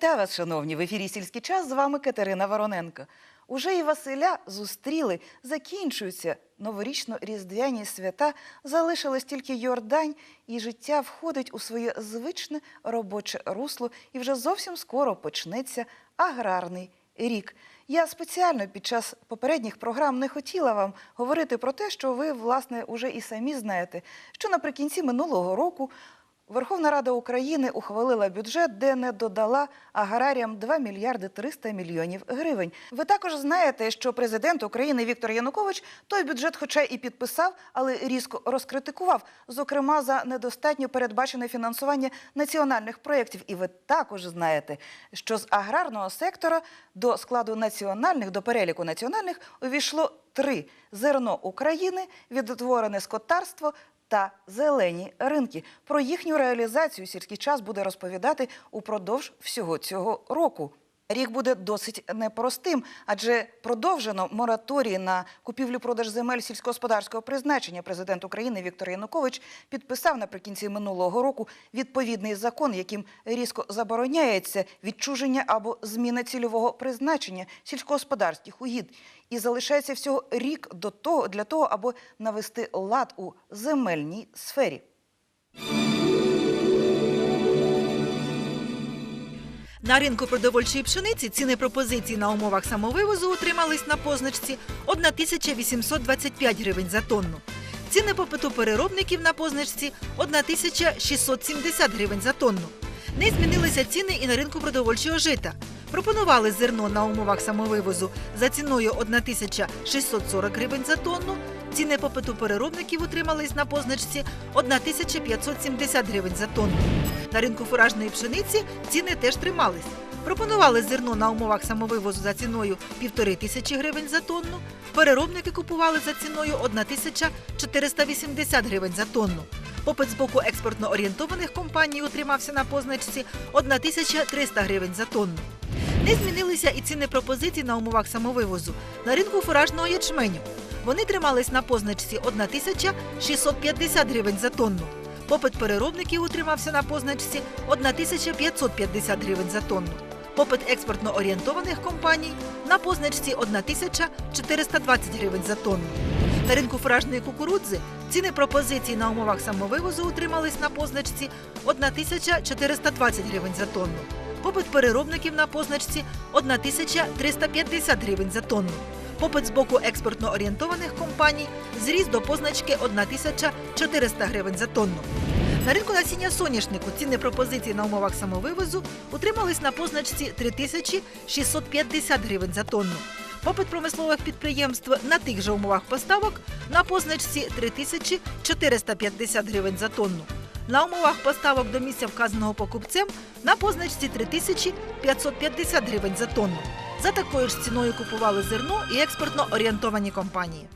Вітаю вас, шановні! В ефірі «Сільський час» з вами Катерина Вороненко. Уже і Василя зустріли, закінчуються новорічно-різдвяні свята, залишилось тільки Йордань, і життя входить у своє звичне робоче русло, і вже зовсім скоро почнеться аграрний рік. Я спеціально під час попередніх програм не хотіла вам говорити про те, що ви, власне, уже і самі знаєте, що наприкінці минулого року Верховна Рада України ухвалила бюджет, де не додала аграріям 2 мільярди 300 мільйонів гривень. Ви також знаєте, що президент України Віктор Янукович той бюджет, хоча і підписав, але різко розкритикував, зокрема за недостатньо передбачене фінансування національних проєктів. І ви також знаєте, що з аграрного сектора до складу національних, до переліку національних увійшло три: зерно України, відтворене скотарство та зелені ринки. Про їхню реалізацію сільський час буде розповідати упродовж всього цього року. Рік буде досить непростим, адже продовжено мораторій на купівлю-продаж земель сільськогосподарського призначення. Президент України Віктор Янукович підписав наприкінці минулого року відповідний закон, яким різко забороняється відчуження або зміна цільового призначення сільськогосподарських угід. І залишається всього рік до того для того, аби навести лад у земельній сфері. На ринку продовольчої пшениці ціни пропозицій на умовах самовивозу утримались на позначці 1825 гривень за тонну. Ціни попиту переробників на позначці 1670 гривень за тонну. Не змінилися ціни і на ринку продовольчого жита. Пропонували зерно на умовах самовивозу за ціною 1640 гривень за тонну. Ціни попиту переробників утримались на позначці 1570 гривень за тонну. На ринку фуражної пшениці ціни теж тримались. Пропонували зерно на умовах самовивозу за ціною 1,5 тисячі гривень за тонну. Переробники купували за ціною 1480 гривень за тонну. Попит з боку експортно орієнтованих компаній утримався на позначці 1300 гривень за тонну. Не змінилися і ціни пропозицій на умовах самовивозу на ринку фуражного ячменю. Вони тримались на позначці 1650 гривень за тонну. Попит переробників утримався на позначці 1550 гривень за тонну. Попит експортно орієнтованих компаній на позначці 1420 гривень за тонну. На ринку фуражної кукурудзи ціни пропозицій на умовах самовивозу утримались на позначці 1420 гривень за тонну. Попит переробників на позначці 1350 гривень за тонну. Попит з боку експортно орієнтованих компаній зріс до позначки 1400 гривень за тонну. На ринку насіння соняшнику ціни пропозицій на умовах самовивозу утримались на позначці 3650 гривень за тонну. Попит промислових підприємств на тих же умовах поставок на позначці 3450 гривень за тонну. На умовах поставок до місця вказаного покупцем на позначці 3550 гривень за тонну. За такою ж ціною купували зерно і експортно орієнтовані компанії.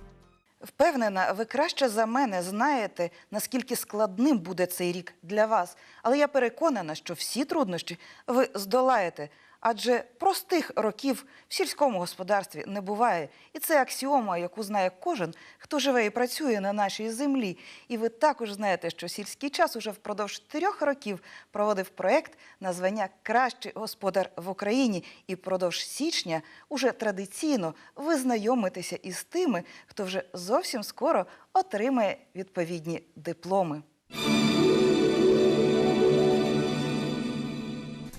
Впевнена, ви краще за мене знаєте, наскільки складним буде цей рік для вас. Але я переконана, що всі труднощі ви здолаєте. Адже простих років в сільському господарстві не буває. І це аксіома, яку знає кожен, хто живе і працює на нашій землі. І ви також знаєте, що сільський час уже впродовж трьох років проводив проект на звання Кращий господар в Україні. І впродовж січня уже традиційно ви знайомитеся із тими, хто вже зовсім скоро отримає відповідні дипломи.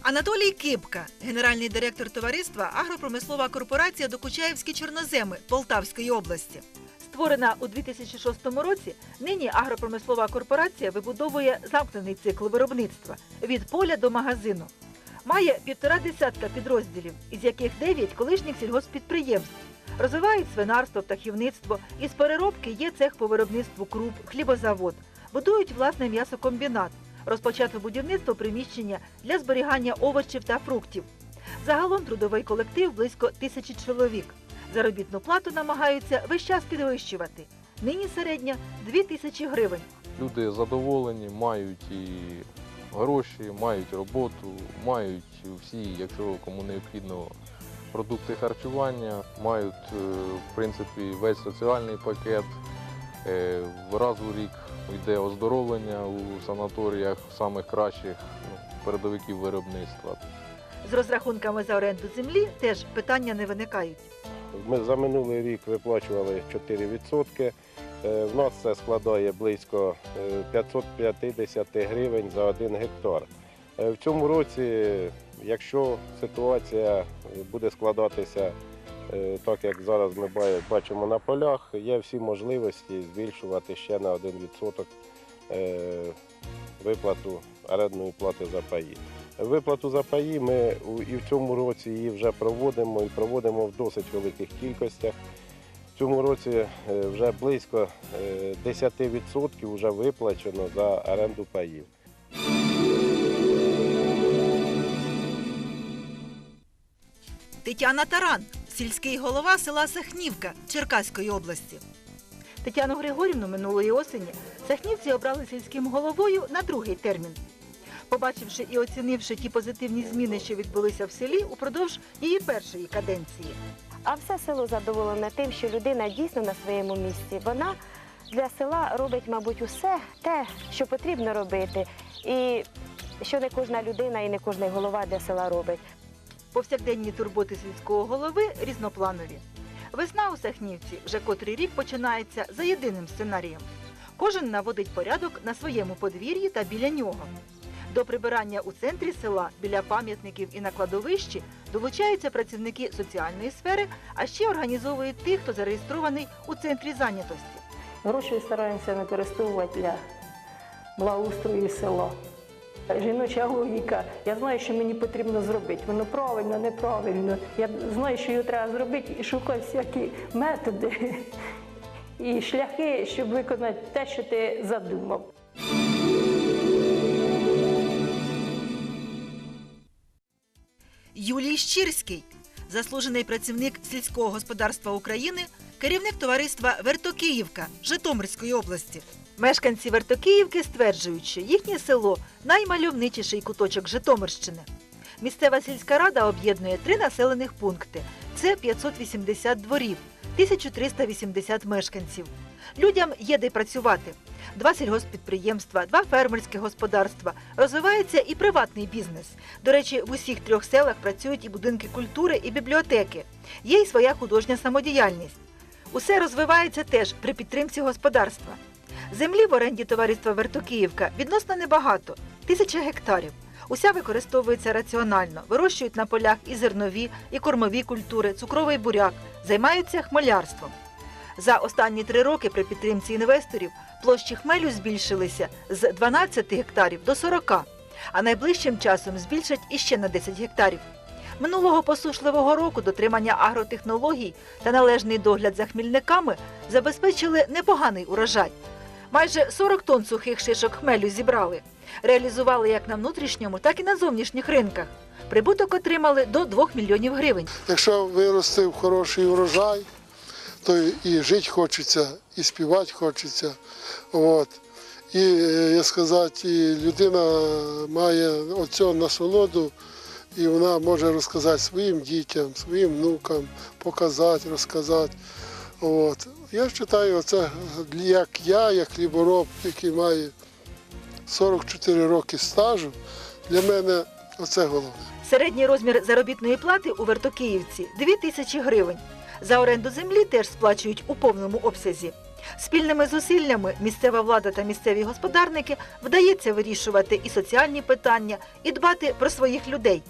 Анатолій Кипка, генеральний директор товариства Агропромислова корпорація Докучаєвські Чорноземи Полтавської області. Створена у 2006 році, нині агропромислова корпорація вибудовує замкнений цикл виробництва від поля до магазину. Має півтора десятка підрозділів, із яких дев'ять колишніх сільгосппідприємств. Розвивають свинарство, птахівництво. Із переробки є цех по виробництву круп, хлібозавод. Будують власний м'ясокомбінат. Розпочато будівництво приміщення для зберігання овочів та фруктів. Загалом трудовий колектив близько тисячі чоловік. Заробітну плату намагаються весь час підвищувати. Нині середня 2 тисячі гривень. Люди задоволені, мають і гроші, мають роботу, мають всі, якщо кому необхідно, продукти харчування, мають е, в принципі весь соціальний пакет. Е, Раз у рік йде оздоровлення у санаторіях самих кращих ну, передовиків виробництва. З розрахунками за оренду землі теж питання не виникають. Ми за минулий рік виплачували 4%. Е, В нас це складає близько е, 550 гривень за один гектар. Е, В цьому році, якщо ситуація буде складатися е, так, як зараз ми бачимо на полях, є всі можливості збільшувати ще на 1% е, виплату орендної плати за паї. Виплату за паї ми і в цьому році її вже проводимо і проводимо в досить великих кількостях. В цьому році е, вже близько е, 10% вже виплачено за оренду паїв. Тетяна Таран, сільський голова села Сахнівка Черкаської області. Тетяну Григорівну минулої осені Сахнівці обрали сільським головою на другий термін. Побачивши і оцінивши ті позитивні зміни, що відбулися в селі упродовж її першої каденції. А все село задоволене тим, що людина дійсно на своєму місці. Вона для села робить, мабуть, усе те, що потрібно робити, і що не кожна людина і не кожний голова для села робить. Повсякденні турботи сільського голови різнопланові. Весна у Сахнівці вже котрий рік починається за єдиним сценарієм. Кожен наводить порядок на своєму подвір'ї та біля нього. До прибирання у центрі села біля пам'ятників і на кладовищі долучаються працівники соціальної сфери, а ще організовують тих, хто зареєстрований у центрі зайнятості. Гроші стараємося використовувати для благоустрою села. Жіноча логіка. Я знаю, що мені потрібно зробити. Воно правильно, неправильно. Я знаю, що його треба зробити і шукаю всякі методи і шляхи, щоб виконати те, що ти задумав. Юлій Щирський, заслужений працівник сільського господарства України, керівник товариства Вертокиївка Житомирської області. Мешканці Вертокиївки стверджують, що їхнє село наймальовничіший куточок Житомирщини. Місцева сільська рада об'єднує три населених пункти. Це 580 дворів, 1380 мешканців. Людям є де працювати. Два сільгоспідприємства, два фермерські господарства. Розвивається і приватний бізнес. До речі, в усіх трьох селах працюють і будинки культури, і бібліотеки. Є й своя художня самодіяльність. Усе розвивається теж при підтримці господарства. Землі в оренді товариства Вертокиївка відносно небагато тисяча гектарів. Уся використовується раціонально, вирощують на полях і зернові, і кормові культури, цукровий буряк, займаються хмелярством. За останні три роки при підтримці інвесторів площі хмелю збільшилися з 12 гектарів до 40, а найближчим часом збільшать іще на 10 гектарів. Минулого посушливого року дотримання агротехнологій та належний догляд за хмільниками забезпечили непоганий урожай. Майже 40 тонн сухих шишок хмелю зібрали. Реалізували як на внутрішньому, так і на зовнішніх ринках. Прибуток отримали до 2 мільйонів гривень. Якщо виростив хороший урожай, то і жити хочеться, і співати хочеться. От. І, е, як сказати, людина має оцю насолоду, і вона може розказати своїм дітям, своїм внукам, показати, розказати. От. Я вважаю, це як я, як хлібороб, який має 44 роки стажу, для мене оце головне. Середній розмір заробітної плати у Вертокиївці 2 тисячі гривень. За оренду землі теж сплачують у повному обсязі. Спільними зусиллями місцева влада та місцеві господарники вдається вирішувати і соціальні питання, і дбати про своїх людей.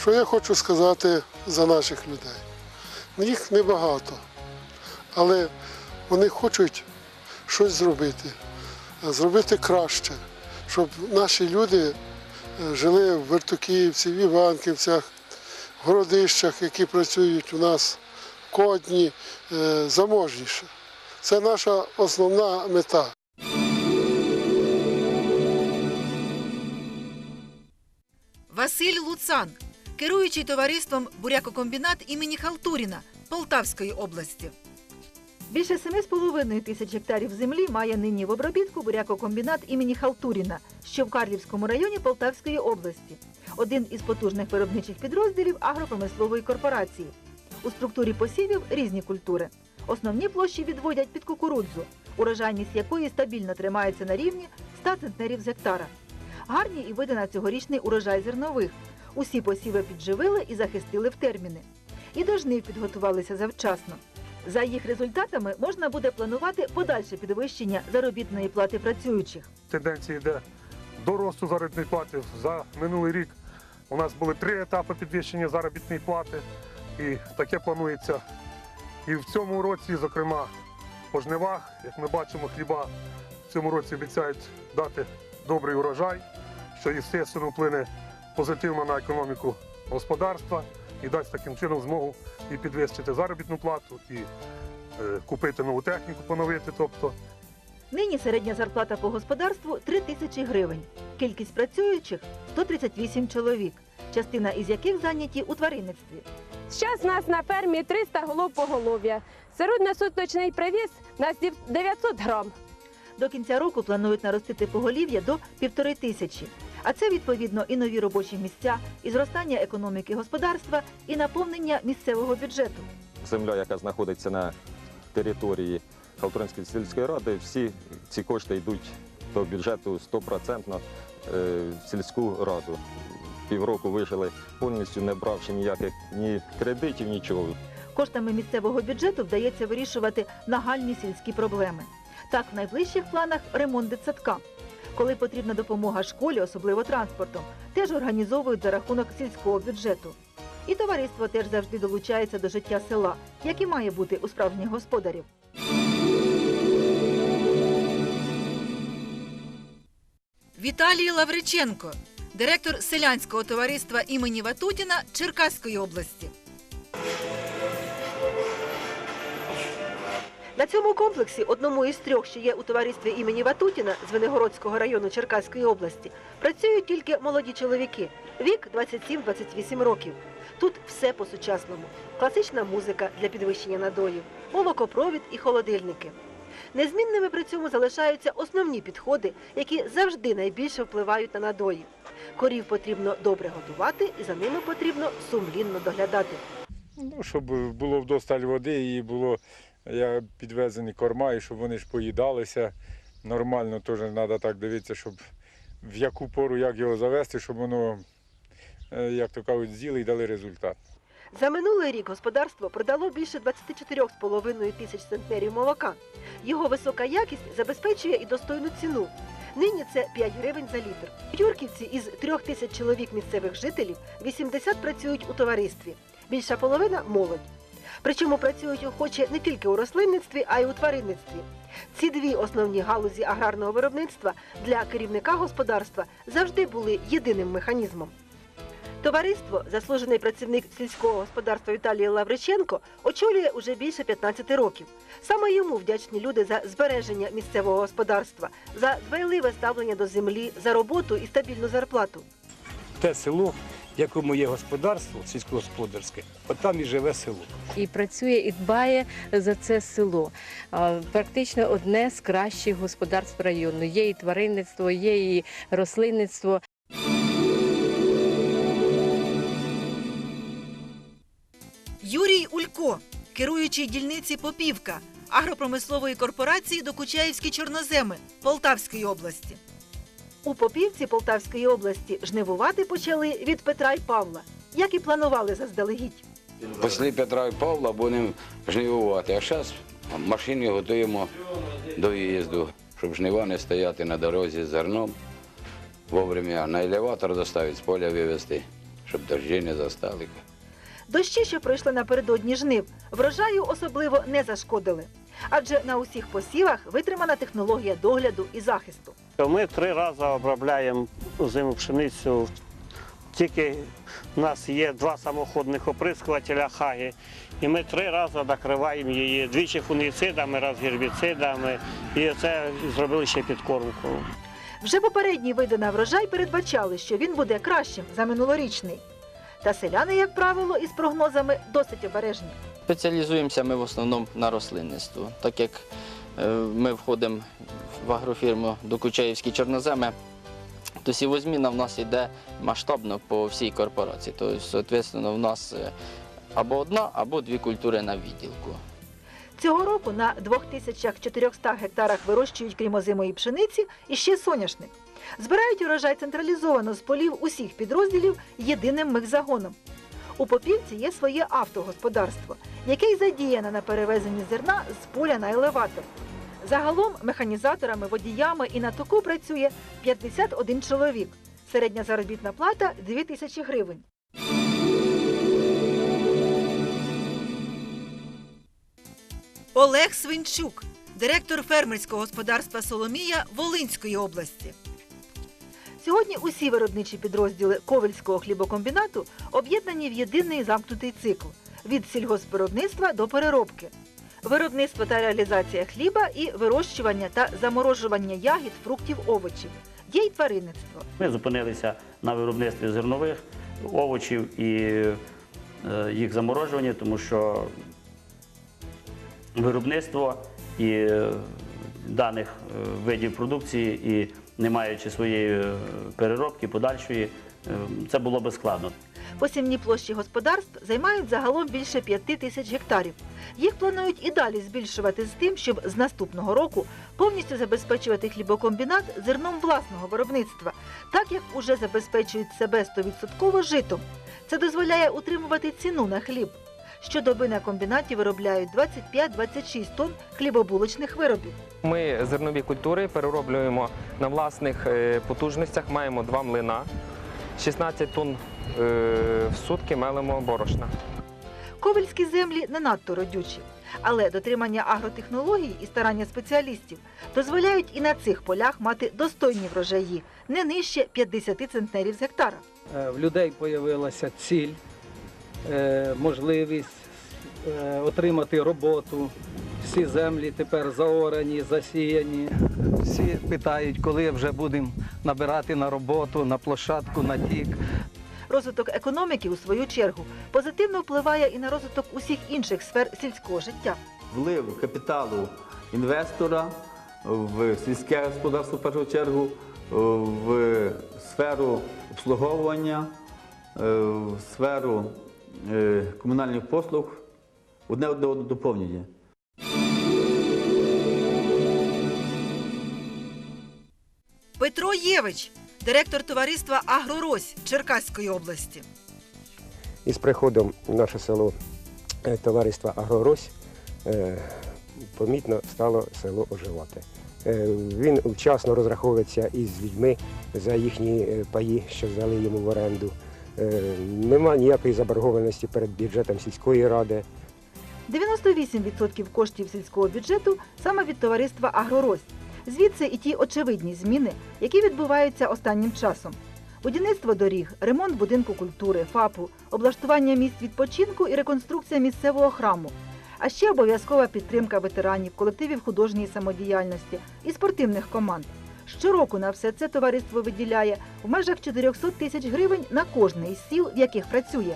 Що я хочу сказати за наших людей? Їх небагато, але вони хочуть щось зробити, зробити краще, щоб наші люди е, жили в Вертокіївці, в Іванківцях, в городищах, які працюють у нас Кодні, е, заможніше. Це наша основна мета. Василь Луцан, керуючий товариством Бурякокомбінат імені Халтуріна Полтавської області. Більше 7,5 тисяч гектарів землі має нині в обробітку бурякокомбінат імені Халтуріна, що в Карлівському районі Полтавської області. Один із потужних виробничих підрозділів агропромислової корпорації. У структурі посівів різні культури. Основні площі відводять під кукурудзу, урожайність якої стабільно тримається на рівні 100 центнерів з гектара. Гарні і види на цьогорічний урожай зернових. Усі посіви підживили і захистили в терміни. І до жнив підготувалися завчасно. За їх результатами можна буде планувати подальше підвищення заробітної плати працюючих. тенденція йде до росту заробітної плати. За минулий рік у нас були три етапи підвищення заробітної плати, і таке планується і в цьому році, зокрема, по жнивах, як ми бачимо, хліба в цьому році обіцяють дати добрий урожай, що естественно вплине позитивно на економіку господарства і дасть таким чином змогу і підвищити заробітну плату, і е, купити нову техніку, поновити. Тобто Нині середня зарплата по господарству 3 тисячі гривень. Кількість працюючих 138 чоловік, частина із яких зайняті у тваринництві. Зараз нас на фермі 300 голов поголов'я. Середньосуточний привіз нас 900 грам. До кінця року планують наростити поголів'я до півтори тисячі. А це відповідно і нові робочі місця, і зростання економіки господарства, і наповнення місцевого бюджету. земля, яка знаходиться на території Халтуринської сільської ради, всі ці кошти йдуть до бюджету 100% е, в сільську раду. Півроку вижили повністю, не бравши ніяких ні кредитів, нічого. Коштами місцевого бюджету вдається вирішувати нагальні сільські проблеми. Так, в найближчих планах ремонт дитсадка. Коли потрібна допомога школі, особливо транспортом, теж організовують за рахунок сільського бюджету. І товариство теж завжди долучається до життя села, як і має бути у справжніх господарів. Віталій Лавриченко, директор селянського товариства імені Ватутіна Черкаської області. На цьому комплексі, одному із трьох, що є у товаристві імені Ватутіна з Венегородського району Черкаської області, працюють тільки молоді чоловіки. Вік 27-28 років. Тут все по-сучасному. Класична музика для підвищення надоїв, молокопровід і холодильники. Незмінними при цьому залишаються основні підходи, які завжди найбільше впливають на надої. Корів потрібно добре годувати і за ними потрібно сумлінно доглядати. Ну, щоб було вдосталь води і було я, підвезені корма, і щоб вони ж поїдалися. Нормально теж треба так дивитися, щоб в яку пору як його завести, щоб воно, е, як то кажуть, з'їли і дали результат. За минулий рік господарство продало більше 24,5 тисяч центнерів молока. Його висока якість забезпечує і достойну ціну. Нині це 5 гривень за літр. У Юрківці із трьох тисяч чоловік місцевих жителів 80 працюють у товаристві. Більша половина молодь. Причому працюють охоче не тільки у рослинництві, а й у тваринництві. Ці дві основні галузі аграрного виробництва для керівника господарства завжди були єдиним механізмом. Товариство, заслужений працівник сільського господарства Віталій Лавриченко, очолює уже більше 15 років. Саме йому вдячні люди за збереження місцевого господарства, за дбайливе ставлення до землі, за роботу і стабільну зарплату. те село, якому є господарство сільськогосподарське, от там і живе село. і працює і дбає за це село. Практично одне з кращих господарств району. Є і тваринництво, є і рослинництво. Юрій Улько, керуючий дільниці Попівка агропромислової корпорації Докучаївські чорноземи Полтавської області. У Попівці Полтавської області жнивувати почали від Петра й Павла, як і планували заздалегідь. Після Петра і Павла будемо жнивувати. А зараз машини готуємо до виїзду, щоб жнива не стояти на дорозі з зерном. Вовремя на елеватор доставити, з поля вивезти, щоб дощі не застали. Дощі, що пройшли напередодні жнив, врожаю особливо не зашкодили. Адже на усіх посівах витримана технологія догляду і захисту. Ми три рази обробляємо озиму пшеницю. Тільки в нас є два самоходних оприскувателя хаги, і ми три рази накриваємо її двічі фунгіцидами, раз гербіцидами, і це зробили ще підкормку. Вже попередні види на врожай передбачали, що він буде кращим за минулорічний. Та селяни, як правило, із прогнозами досить обережні. Спеціалізуємося ми в основному на рослинництво, так як е, ми входимо в агрофірму Докучаївські чорноземи, то сівозміна в нас йде масштабно по всій корпорації. Тобто, соответственно, в нас е, або одна, або дві культури на відділку. Цього року на 2400 гектарах вирощують крім озимої пшениці і ще соняшник. Збирають урожай централізовано з полів усіх підрозділів єдиним мехзагоном. У Попівці є своє автогосподарство, яке й задіяне на перевезенні зерна з поля на елеватор. Загалом механізаторами, водіями і на току працює 51 чоловік. Середня заробітна плата 2 тисячі гривень. Олег Свинчук, директор фермерського господарства Соломія Волинської області. Сьогодні усі виробничі підрозділи Ковельського хлібокомбінату об'єднані в єдиний замкнутий цикл від сільгоспвиробництва до переробки. Виробництво та реалізація хліба і вирощування та заморожування ягід, фруктів, овочів. Є й тваринництво. Ми зупинилися на виробництві зернових овочів і е, їх заморожуванні, тому що виробництво і е, даних е, видів продукції, і не маючи своєї е, переробки подальшої, е, це було би складно. Посівні площі господарств займають загалом більше 5 тисяч гектарів. Їх планують і далі збільшувати з тим, щоб з наступного року повністю забезпечувати хлібокомбінат зерном власного виробництва, так як уже забезпечують себе 100% житом. Це дозволяє утримувати ціну на хліб. Щодоби на комбінаті виробляють 25-26 тонн хлібобулочних виробів. Ми зернові культури перероблюємо на власних е, потужностях. Маємо два млина, 16 тонн е, в сутки мелимо борошна. Ковельські землі не надто родючі, але дотримання агротехнологій і старання спеціалістів дозволяють і на цих полях мати достойні врожаї, не нижче 50 центнерів з гектара. Е, В людей з'явилася ціль, можливість е, отримати роботу. Всі землі тепер заорані, засіяні. Всі питають, коли вже будемо набирати на роботу, на площадку, на тік. Розвиток економіки, у свою чергу, позитивно впливає і на розвиток усіх інших сфер сільського життя. Влив капіталу інвестора в сільське господарство в першу чергу, в сферу обслуговування, е, в сферу е, комунальних послуг одне одного доповнює. Петро Євич, директор товариства Агрорось Черкаської області. Із приходом в наше село е, товариства Агрорось е, помітно стало село оживати. Е, Він вчасно розраховується із людьми за їхні е, паї, що взяли йому в оренду. Е, Нема ніякої заборгованості перед бюджетом сільської ради. 98% коштів сільського бюджету саме від товариства Агрорось. Звідси і ті очевидні зміни, які відбуваються останнім часом. Будівництво доріг, ремонт будинку культури, ФАПу, облаштування місць відпочинку і реконструкція місцевого храму. А ще обов'язкова підтримка ветеранів, колективів художньої самодіяльності і спортивних команд. Щороку на все це товариство виділяє в межах 400 тисяч гривень на кожне із сіл, в яких працює.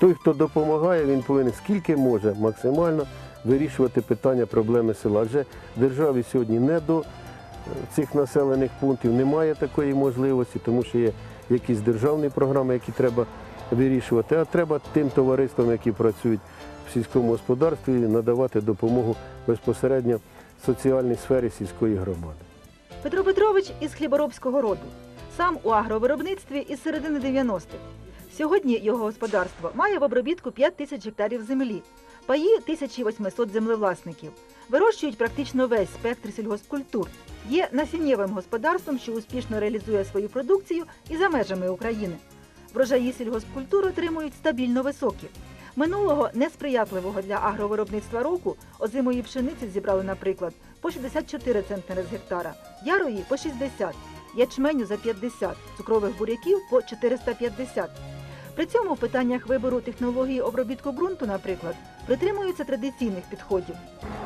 Той, хто допомагає, він повинен скільки може максимально вирішувати питання проблеми села. Адже державі сьогодні не до е, цих населених пунктів, немає такої можливості, тому що є якісь державні програми, які треба вирішувати, а треба тим товариствам, які працюють в сільському господарстві, надавати допомогу безпосередньо в соціальній сфері сільської громади. Петро Петрович із хліборобського роду. Сам у агровиробництві із середини 90-х. Сьогодні його господарство має в обробітку 5 тисяч гектарів землі, паї 1800 землевласників. Вирощують практично весь спектр сільгоспкультур. Є насіннєвим господарством, що успішно реалізує свою продукцію і за межами України. Врожаї сільгоспкультур отримують стабільно високі. Минулого несприятливого для агровиробництва року озимої пшениці зібрали, наприклад, по 64 центнери з гектара, ярої по 60, ячменю за 50, цукрових буряків по 450. При цьому в питаннях вибору технології обробітку ґрунту, наприклад, притримуються традиційних підходів.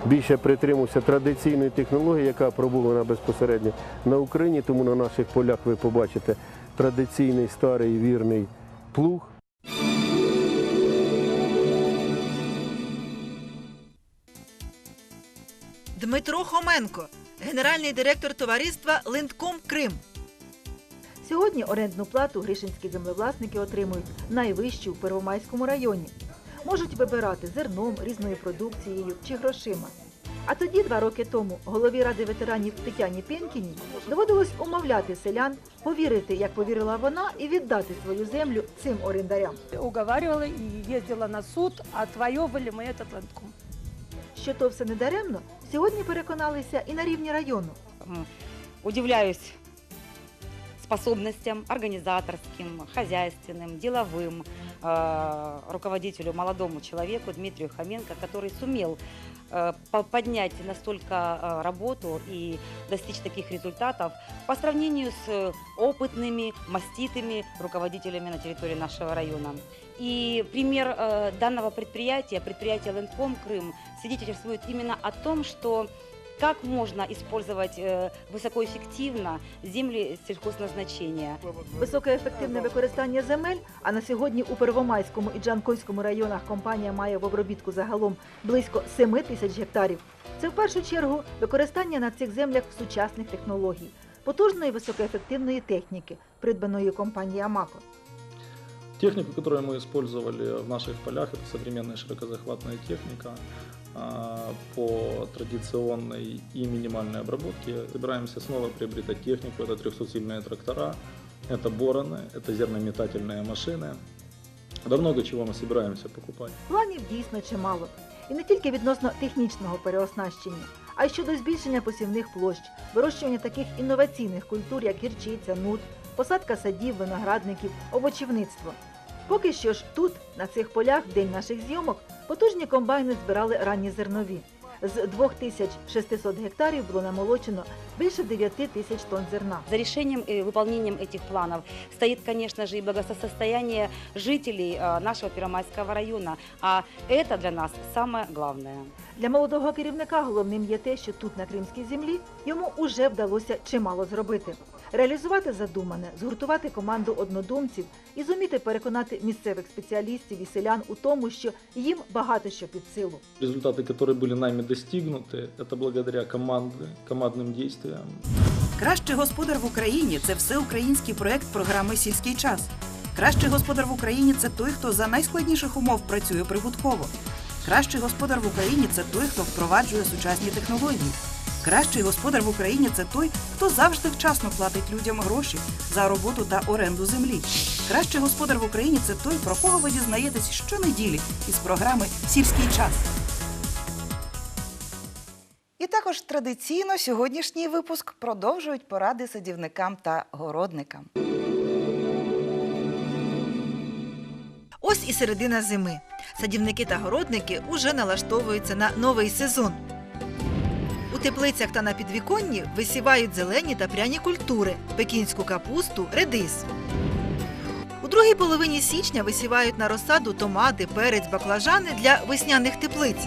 більше притримався традиційної технології, яка пробувана безпосередньо на Україні. Тому на наших полях ви побачите традиційний старий вірний плуг. Дмитро Хоменко, генеральний директор товариства Линдком Крим. Сьогодні орендну плату гришинські землевласники отримують найвищу в Первомайському районі. Можуть вибирати зерном, різною продукцією чи грошима. А тоді, два роки тому, голові ради ветеранів Тетяні Пенкіній доводилось умовляти селян повірити, як повірила вона, і віддати свою землю цим орендарям. Уговаривала и ездила на суд, отвоевывали мы этот ланком. Що то все не даремно, сьогодні переконалися і на рівні району. М, Удивляюсь способностям организаторским, хозяйственным, деловым э, руководителю, молодому человеку Дмитрию Хоменко, который сумел э, по- поднять настолько э, работу и достичь таких результатов по сравнению с э, опытными, маститыми руководителями на территории нашего района. И пример э, данного предприятия, предприятия Лэндком Крым, свидетельствует именно о том, что как можно использовать э, высокоэффективно земли сельхозназначения. Високоефективне використання земель, а на сьогодні у Первомайському і Джанкойському районах компанія має в обробітку загалом близько 7 тисяч гектарів. Це в першу чергу використання на цих землях сучасних технологій, потужної високоефективної техніки, придбаної компанією Амако. Технику, которую мы использовали в наших полях, это современная широкозахватная техника а, по традиционной и минимальной обработке. Собираемся снова приобретать технику, это 300-сильные трактора, это бороны, это зернометательные машины. Да много чего мы собираемся покупать. Планів дійсно чимало. І не тільки відносно технічного переоснащення, а й щодо збільшення посівних площ, вирощування таких інноваційних культур, як гірчиця, нут, посадка садів, виноградників, овочівництво. Поки що ж тут, на цих полях, день наших зйомок, потужні комбайни збирали ранні зернові. З 2600 гектарів було намолочено більше 9 тисяч тонн зерна. За решением и выполнением этих планов стоит, конечно же, и благосостояние жителей э, нашего Первомайского района. А это для нас самое главное. Для молодого керівника головним є те, що тут, на кримській землі, йому уже вдалося чимало зробити. Реалізувати задумане, згуртувати команду однодумців і зуміти переконати місцевих спеціалістів і селян у тому, що їм багато що під силу. Результаты, которые были нами достигнуты, это благодаря команды, командным действиям. Кращий господар в Україні це всеукраїнський проект програми Сільський час. Кращий господар в Україні це той, хто за найскладніших умов працює прибутково. Кращий господар в Україні це той, хто впроваджує сучасні технології. Кращий господар в Україні це той, хто завжди вчасно платить людям гроші за роботу та оренду землі. Кращий господар в Україні це той, про кого ви дізнаєтесь щонеділі із програми Сільський час. Також традиційно сьогоднішній випуск продовжують поради садівникам та городникам. Ось і середина зими. Садівники та городники уже налаштовуються на новий сезон. У теплицях та на підвіконні висівають зелені та пряні культури, пекінську капусту, редис. У другій половині січня висівають на розсаду томати, перець, баклажани для весняних теплиць.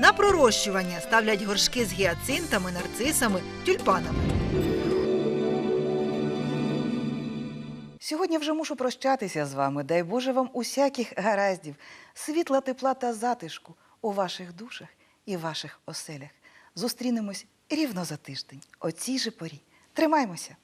На пророщування ставлять горшки з гіацинтами, нарцисами, тюльпанами. Сьогодні вже мушу прощатися з вами. Дай Боже вам усяких гараздів, світла, тепла та затишку у ваших душах і ваших оселях. Зустрінемось рівно за тиждень, о цій же порі. Тримаймося!